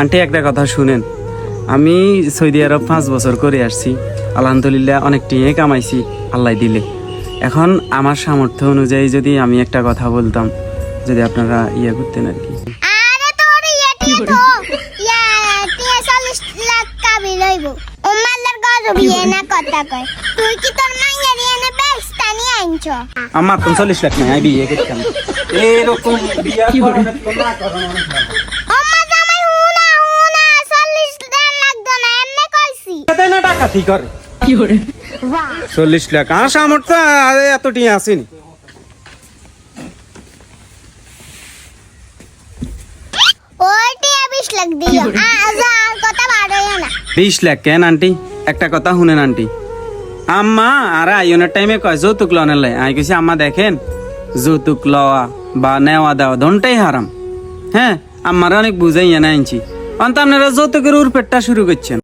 Aunty একটা কথা শুনেন। আমি সৌদি আরব পাঁচ বছর করে আসছি। আলহামদুলিল্লাহ অনেক টিয়ে কামাইছি আল্লাহ দিলে। এখন আমার সামর্থ্য অনুযায়ী যদি আমি একটা কথা বলতাম যদি আপনারা ইয়ে করতেন আর কি। আরে তোর ইয়ে টিয়ে তো। ইয়া টিয়ে চল্লিশ ডাকাতি করে? চল্লিশ লাখ। আর সামর্থ্য আর এত টিয়া আসেনি বিশ লাখ কেন আন্টি? একটা কথা শুনেন আন্টি। আম্মা আর আইনের টাইমে কয় যৌতুক লনের লাই? আমি কইছি আম্মা দেখেন যৌতুক লওয়া বা নেওয়া দেওয়া ধনটাই হারাম। হ্যাঁ আমার অনেক বুঝাই না আনছি। অন্ত আপনারা যৌতুকের উরপেটটা শুরু করছেন।